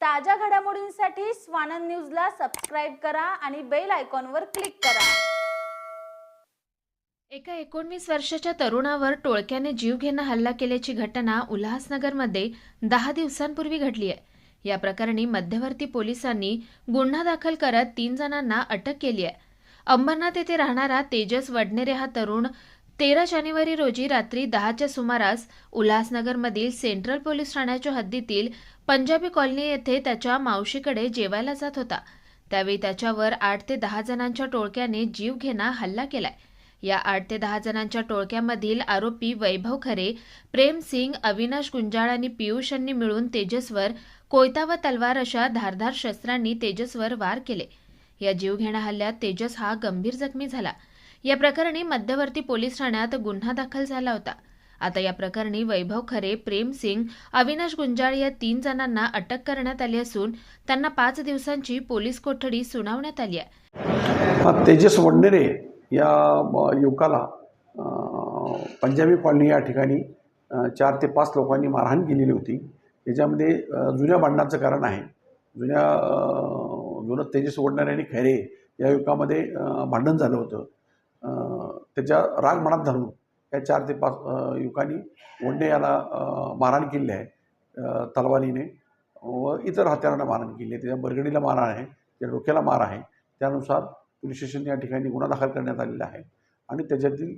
ताज्या घडामोडींसाठी स्वानंद न्यूजला सबस्क्राईब करा आणि बेल आयकॉनवर क्लिक करा. एका एकोणवीस वर्षाच्या तरुणावर टोळक्याने जीवघेणा हल्ला केल्याची घटना उल्हासनगरमध्ये दहा दिवसांपूर्वी घडली आहे. या प्रकरणी मध्यवर्ती पोलिसांनी गुन्हा दाखल करत तीन जणांना अटक केली आहे. अंबरनाथ येथे राहणारा तेजस वडनेरे हा तरुण तेरा जानेवारी रोजी रात्री दहाच्या सुमारास उल्हासनगरमधील सेंट्रल पोलीस ठाण्याच्या हद्दीतील पंजाबी कॉलनी येथे त्याच्या मावशीकडे जेवायला जात होता. त्यावेळी त्याच्यावर आठ ते दहा जणांच्या टोळक्याने जीवघेणा हल्ला केलाय. या आठ ते दहा जणांच्या टोळक्यामधील आरोपी वैभव खरे प्रेम सिंग अविनाश गुंजाळ आणि पियुष यांनी मिळून तेजसवर कोयता व तलवार अशा धारधार शस्त्रांनी तेजसवर वार केले. या जीवघेणा हल्ल्यात तेजस हा गंभीर जखमी झाला. या प्रकरणी मध्यवर्ती पोलीस ठाण्यात गुन्हा दाखल झाला होता. आता या प्रकरणी वैभव खरे प्रेम सिंग अविनाश गुंजाळ या तीन जणांना अटक करण्यात आली असून त्यांना पाच दिवसांची पोलीस कोठडी सुनावण्यात आली आहे. तेजस वडनेरे या युवकाला पंजाबी कॉलनी या ठिकाणी चार ते पाच लोकांनी मारहाण केलेली होती. त्याच्यामध्ये जुन्या भांडणाचं कारण आहे. जुन्या जुनं तेजस वडनेरे आणि खैरे या युवकामध्ये भांडण झालं होतं. त्याच्या राग मनात धरून या चार ते पाच युवकांनी वंडे याला मारहाण केली आहे. तलवारीने व इतर हत्यारांना मारहाण केली आहे. त्याच्या बरगडीला मारहाण आहे. त्या डोक्याला मार आहे. त्यानुसार पोलीस स्टेशन या ठिकाणी गुन्हा दाखल करण्यात आलेला आहे. आणि त्याच्यातील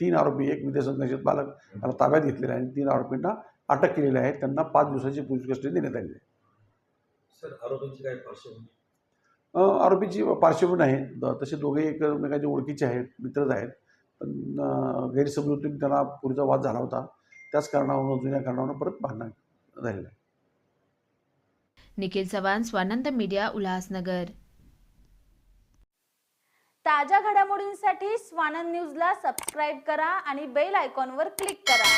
तीन आरोपी एक विद्यासन नशेत बालक त्याला ताब्यात घेतलेला आहे. आणि तीन आरोपींना अटक केलेली आहे. त्यांना पाच दिवसाची पोलीस कस्टडी देण्यात आलेली आहे. सर आरोपींची काय पार्श्वभूमी? आरोपीची पार्श्वभूमी आहे. तसे दोघे एकमेकांचे ओळखीचे आहेत मित्रच आहेत. पण गैरसमजुतीने त्यांना पुढचा वाद झाला होता. त्याच कारणावरून जुन्या कारणावरून परत भांडण झालेलं आहे निखिल चव्हाण स्वानंद मीडिया उल्हासनगर. ताज्या घडामोडींसाठी स्वानंद न्यूजला सबस्क्राईब करा आणि बेल आयकॉनवर क्लिक करा.